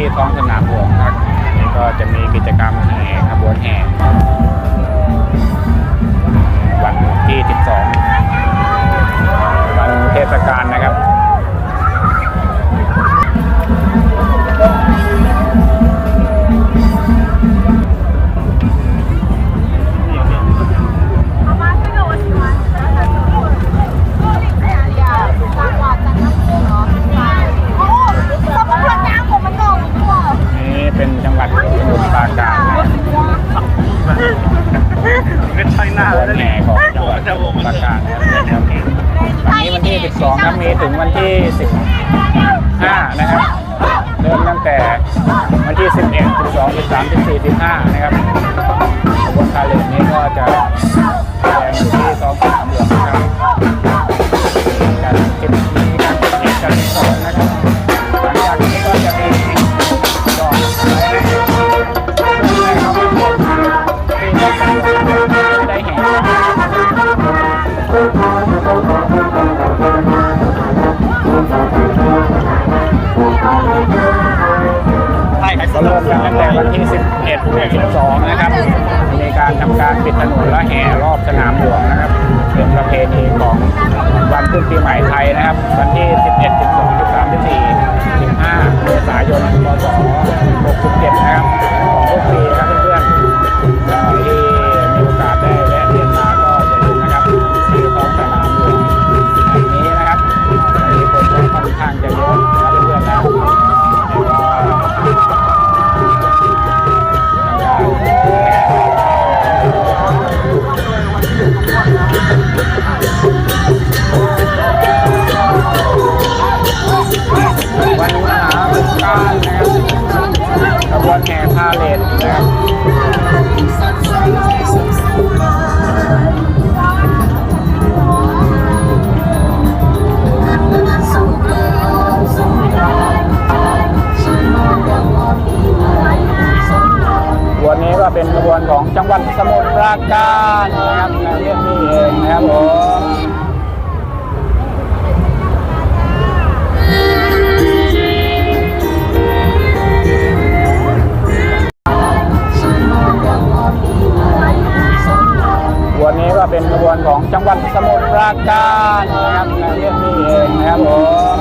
ที่ท้องสนามหลวงนะครับนี่ก็จะมีกิจกรรมแห่ขบวนแห่ หน้าขบแล้ววนนะแห่ของจังหวัดสมุทรปราการนะครับวันนี้วันที่ 12ครับมีถึงวันที่ 15 นะครับเริ่มตั้งแต่วันที่ 11 12 13 14 15 นะครับขบวนพาเลทนี้ก็จะ 21 12 นะครับมีการทำการปิดถนนและแห่รอบสนามหลวงนะครับ เป็นประเพณีของวันขึ้นปีใหม่ไทยนะครับ วันที่ 11 12 13 14 15เมษายนพศ รับขบวนแห่พาเลทนะครับวันนี้ก็เป็นขบวนของจังหวัดสมุทรปราการนะครับเรื่องนี้เองนะครับผม ราชการนะครับเรียกนี้เองนะครับผม